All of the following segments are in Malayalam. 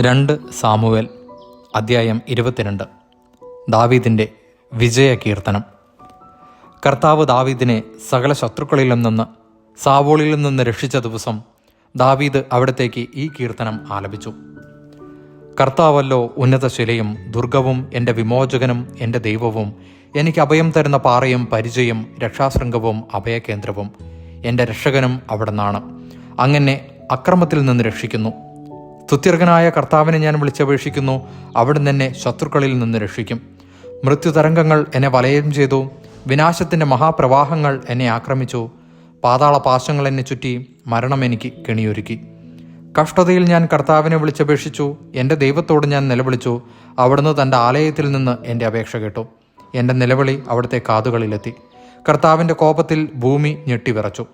രണ്ട് സാമുവേൽ അദ്ധ്യായം ഇരുപത്തിരണ്ട്. ദാവീദിന്റെ വിജയ കീർത്തനം കർത്താവ് ദാവീദിനെ സകല ശത്രുക്കളിൽ നിന്ന് സാവോളിൽ നിന്ന് രക്ഷിച്ച ദിവസം ദാവീദ് അവിടത്തേക്ക് ഈ കീർത്തനം ആലപിച്ചു. കർത്താവല്ലോ ഉന്നത ശിലയും ദുർഗവും എന്റെ വിമോചകനും എന്റെ ദൈവവും എനിക്ക് അഭയം തരുന്ന പാറയും പരിചയം രക്ഷാശൃംഗവും അഭയകേന്ദ്രവും. എന്റെ രക്ഷകനും അവിടുന്നാണ്. അങ്ങനെ അക്രമത്തിൽ നിന്ന് രക്ഷിക്കുന്നു. സ്തുത്യർഹനായ കർത്താവിനെ ഞാൻ വിളിച്ചപേക്ഷിക്കുന്നു. അവിടുന്ന് എന്നെ ശത്രുക്കളിൽ നിന്ന് രക്ഷിക്കും. മൃത്യുതരംഗങ്ങൾ എന്നെ വലയം ചെയ്തു. വിനാശത്തിന്റെ മഹാപ്രവാഹങ്ങൾ എന്നെ ആക്രമിച്ചു. പാതാള പാശങ്ങൾ എന്നെ ചുറ്റി മരണം എനിക്ക് കെണിയൊരുക്കി. കഷ്ടതയിൽ ഞാൻ കർത്താവിനെ വിളിച്ചപേക്ഷിച്ചു. എന്റെ ദൈവത്തോട് ഞാൻ നിലവിളിച്ചു. അവിടുന്ന് തന്റെ ആലയത്തിൽ നിന്ന് എന്റെ അപേക്ഷ കേട്ടു. എന്റെ നിലവിളി അവിടുത്തെ കാതുകളിലെത്തി. കർത്താവിന്റെ കോപത്തിൽ ഭൂമി ഞെട്ടിവിറച്ചു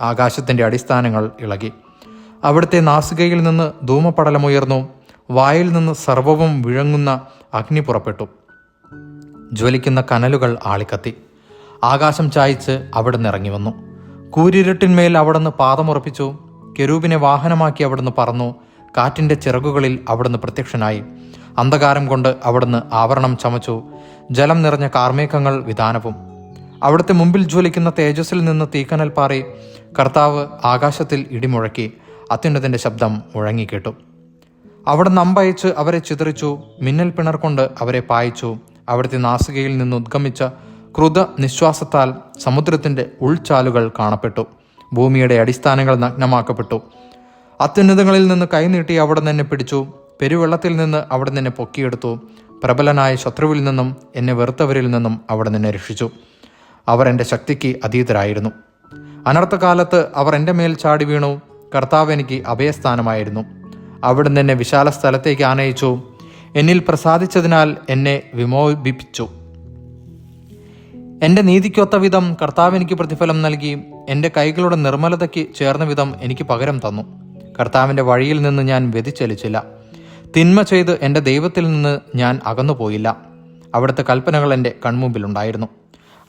ആകാശത്തിന്റെ അടിസ്ഥാനങ്ങൾ ഇളകി. അവിടുത്തെ നാസികയിൽ നിന്ന് ധൂമപടലമുയർന്നു. വായിൽ നിന്ന് സർവവും വിഴങ്ങുന്ന അഗ്നി പുറപ്പെട്ടു. ജ്വലിക്കുന്ന കനലുകൾ ആളിക്കത്തി. ആകാശം ചായച്ച് അവിടുന്ന് ഇറങ്ങി വന്നു കൂരിരുട്ടിന്മേൽ അവിടുന്ന് പാദമുറപ്പിച്ചു. കെരൂപിനെ വാഹനമാക്കി അവിടുന്ന് പറന്നു. കാറ്റിന്റെ ചിറകുകളിൽ അവിടുന്ന് പ്രത്യക്ഷനായി. അന്ധകാരം കൊണ്ട് അവിടുന്ന് ആവരണം ചമച്ചു. ജലം നിറഞ്ഞ കാർമേഘങ്ങൾ വിധാനവും അവിടുത്തെ മുമ്പിൽ ജ്വലിക്കുന്ന തേജസ്സിൽ നിന്ന് തീക്കനൽ പാറി കർത്താവ് ആകാശത്തിൽ ഇടിമുഴക്കി. അത്യുന്നതിന്റെ ശബ്ദം മുഴങ്ങിക്കേട്ടു. അവിടുന്ന് അമ്പയച്ച് അവരെ ചിതറിച്ചു മിന്നൽ പിണർ കൊണ്ട് അവരെ പായിച്ചു. അവിടുത്തെ നാസികയിൽ നിന്ന് ഉദ്ഗമിച്ച ക്രുത നിശ്വാസത്താൽ സമുദ്രത്തിന്റെ ഉൾച്ചാലുകൾ കാണപ്പെട്ടു. ഭൂമിയുടെ അടിസ്ഥാനങ്ങൾ നഗ്നമാക്കപ്പെട്ടു. അത്യുന്നതങ്ങളിൽ നിന്ന് കൈനീട്ടി അവിടെ എന്നെ പിടിച്ചു. പെരുവെള്ളത്തിൽ നിന്ന് അവിടെ നിന്നെ പൊക്കിയെടുത്തു. പ്രബലനായ ശത്രുവിൽ നിന്നും എന്നെ വെറുത്തവരിൽ നിന്നും അവിടെ നിന്നെ രക്ഷിച്ചു. അവർ എന്റെ ശക്തിക്ക് അതീതരായിരുന്നു. അനർത്ഥകാലത്ത് അവർ എന്റെ മേൽ ചാടി വീണു. കർത്താവ് എനിക്ക് അഭയസ്ഥാനമായിരുന്നു. അവിടുന്ന് എന്നെ വിശാല സ്ഥലത്തേക്ക് ആനയിച്ചു. എന്നിൽ പ്രസാദിച്ചതിനാൽ എന്നെ വിമോപിപ്പിച്ചു എന്റെ നീതിക്കൊത്ത വിധം കർത്താവ് എനിക്ക് പ്രതിഫലം നൽകി. എന്റെ കൈകളുടെ നിർമ്മലതയ്ക്ക് ചേർന്ന വിധം എനിക്ക് പകരം തന്നു. കർത്താവിന്റെ വഴിയിൽ നിന്ന് ഞാൻ വ്യതിചലിച്ചില്ല. തിന്മ ചെയ്ത് എന്റെ ദൈവത്തിൽ നിന്ന് ഞാൻ അകന്നുപോയില്ല. അവിടുത്തെ കൽപ്പനകൾ എന്റെ കൺമുമ്പിലുണ്ടായിരുന്നു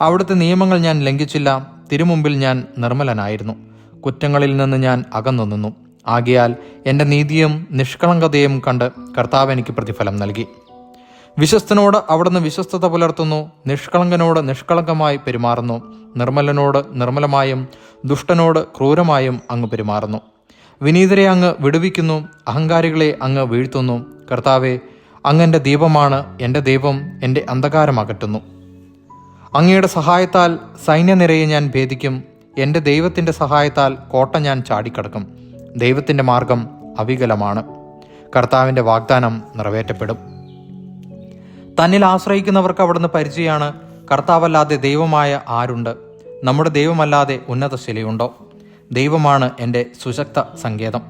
അവിടുത്തെ നിയമങ്ങൾ ഞാൻ ലംഘിച്ചില്ല. തിരുമുമ്പിൽ ഞാൻ നിർമ്മലനായിരുന്നു. കുറ്റങ്ങളിൽ നിന്ന് ഞാൻ അകന്നു നിന്നു. ആകയാൽ എന്റെ നീതിയും നിഷ്കളങ്കതയും കണ്ട് കർത്താവ് എനിക്ക് പ്രതിഫലം നൽകി. വിശ്വസ്തനോട് അവിടുന്ന് വിശ്വസ്തത പുലർത്തുന്നു നിഷ്കളങ്കനോട് നിഷ്കളങ്കമായി പെരുമാറുന്നു നിർമ്മലനോട് നിർമ്മലമായും ദുഷ്ടനോട് ക്രൂരമായും അങ്ങ് പെരുമാറുന്നു. വിനീതരെ അങ്ങ് വിടുവിക്കുന്നു അഹങ്കാരികളെ അങ്ങ് വീഴ്ത്തുന്നു. കർത്താവെ അങ്ങ് ദീപമാണ് എന്റെ ദൈവം എന്റെ അന്ധകാരമകറ്റുന്നു അങ്ങയുടെ സഹായത്താൽ സൈന്യനിരയെ ഞാൻ ഭേദിക്കും എന്റെ ദൈവത്തിന്റെ സഹായത്താൽ കോട്ട ഞാൻ ചാടിക്കടക്കും. ദൈവത്തിന്റെ മാർഗം അവികലമാണ്. കർത്താവിന്റെ വാഗ്ദാനം നിറവേറ്റപ്പെടും. തന്നിൽ ആശ്രയിക്കുന്നവർക്ക് അവിടുന്ന് പരിചയമാണ് കർത്താവല്ലാതെ ദൈവമായ ആരുണ്ട്? നമ്മുടെ ദൈവമല്ലാതെ ഉന്നത ശിലയുണ്ടോ? ദൈവമാണ് എന്റെ സുശക്ത സങ്കേതം.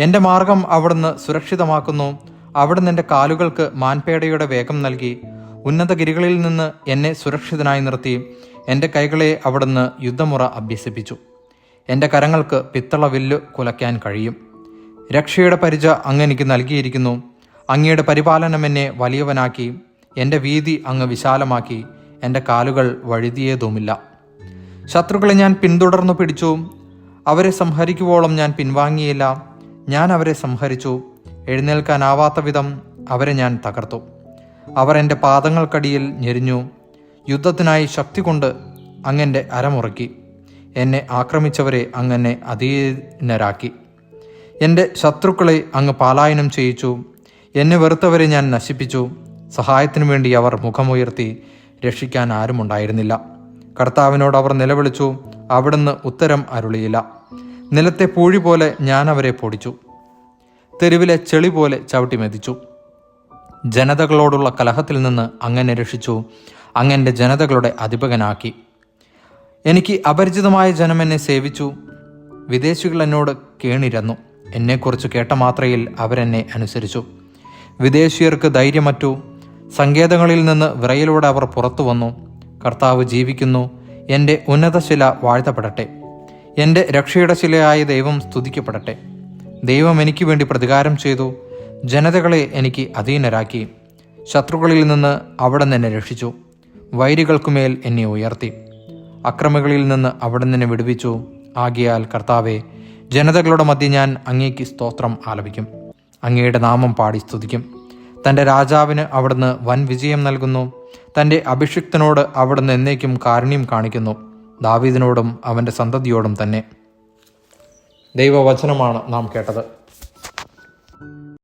എന്റെ മാർഗം അവിടുന്ന് സുരക്ഷിതമാക്കുന്നു. അവിടുന്ന് എന്റെ കാലുകൾക്ക് മാൻപേടയുടെ വേഗം നൽകി. ഉന്നതഗിരികളിൽ നിന്ന് എന്നെ സുരക്ഷിതനായി നിർത്തി. എന്റെ കൈകളെ അവിടുന്ന് യുദ്ധമുറ അഭ്യസിപ്പിച്ചു. എന്റെ കരങ്ങൾക്ക് പിത്തള വില്ല് കുലയ്ക്കാൻ കഴിയും. രക്ഷയുടെ പരിച അങ്ങ് എനിക്ക് നൽകിയിരിക്കുന്നു. അങ്ങയുടെ പരിപാലനം എന്നെ വലിയവനാക്കി. എന്റെ വീതി അങ്ങ് വിശാലമാക്കി. എന്റെ കാലുകൾ വഴുതിയതുമില്ല. ശത്രുക്കളെ ഞാൻ പിന്തുടർന്നു പിടിച്ചു. അവരെ സംഹരിക്കുവോളം ഞാൻ പിൻവാങ്ങിയില്ല. ഞാൻ അവരെ സംഹരിച്ചു. എഴുന്നേൽക്കാനാവാത്ത വിധം അവരെ ഞാൻ തകർത്തു. അവർ എന്റെ പാദങ്ങൾക്കടിയിൽ ഞെരിഞ്ഞു. യുദ്ധത്തിനായി ശക്തി കൊണ്ട് അങ്ങന്റെ അരമുറക്കി എന്നെ ആക്രമിച്ചവരെ അങ്ങനെ അധീനരാക്കി. എന്റെ ശത്രുക്കളെ അങ്ങ് പാലായനം ചെയ്യിച്ചു. എന്നെ വെറുത്തവരെ ഞാൻ നശിപ്പിച്ചു. സഹായത്തിനു വേണ്ടി അവർ മുഖമുയർത്തി രക്ഷിക്കാൻ ആരുമുണ്ടായിരുന്നില്ല കർത്താവിനോട് അവർ നിലവിളിച്ചു അവിടുന്ന് ഉത്തരം അരുളിയില്ല. നിലത്തെ പൂഴി പോലെ ഞാൻ അവരെ പൊടിച്ചു. തെരുവിലെ ചെളി പോലെ ചവിട്ടി മെതിച്ചു. ജനതകളോടുള്ള കലഹത്തിൽ നിന്ന് അങ്ങനെ രക്ഷിച്ചു. അങ്ങന്റെ ജനതകളുടെ അധിപകനാക്കി. എനിക്ക് അപരിചിതമായ ജനം എന്നെ സേവിച്ചു. വിദേശികൾ എന്നോട് കേണിരന്നു. എന്നെക്കുറിച്ച് കേട്ട മാത്രയിൽ അവരെന്നെ അനുസരിച്ചു. വിദേശീയർക്ക് ധൈര്യമറ്റു. സങ്കേതങ്ങളിൽ നിന്ന് വിറയിലൂടെ അവർ പുറത്തു വന്നു. കർത്താവ് ജീവിക്കുന്നു. എന്റെ ഉന്നതശില വാഴ്ത്തപ്പെടട്ടെ. എന്റെ രക്ഷയുടെ ശിലയായ ദൈവം സ്തുതിക്കപ്പെടട്ടെ. ദൈവം എനിക്ക് വേണ്ടി പ്രതികാരം ചെയ്തു. ജനതകളെ എനിക്ക് അധീനരാക്കി. ശത്രുക്കളിൽ നിന്ന് അവിടെ എന്നെ രക്ഷിച്ചു. വൈരികൾക്കുമേൽ എന്നെ ഉയർത്തി. അക്രമികളിൽ നിന്ന് അവിടെ നിന്നെ വിടുവിച്ചു. ആകിയാൽ കർത്താവെ ജനതകളുടെ മധ്യ ഞാൻ അങ്ങേക്ക് സ്തോത്രം ആലപിക്കും. അങ്ങയുടെ നാമം പാടി സ്തുതിക്കും. തന്റെ രാജാവിന് അവിടുന്ന് വൻ വിജയം നൽകുന്നു. തന്റെ അഭിഷിക്തനോട് അവിടുന്ന് എന്നേക്കും കാരുണ്യം കാണിക്കുന്നു. ദാവീദിനോടും അവന്റെ സന്തതിയോടും തന്നെ. ദൈവവചനമാണ് നാം കേട്ടത്.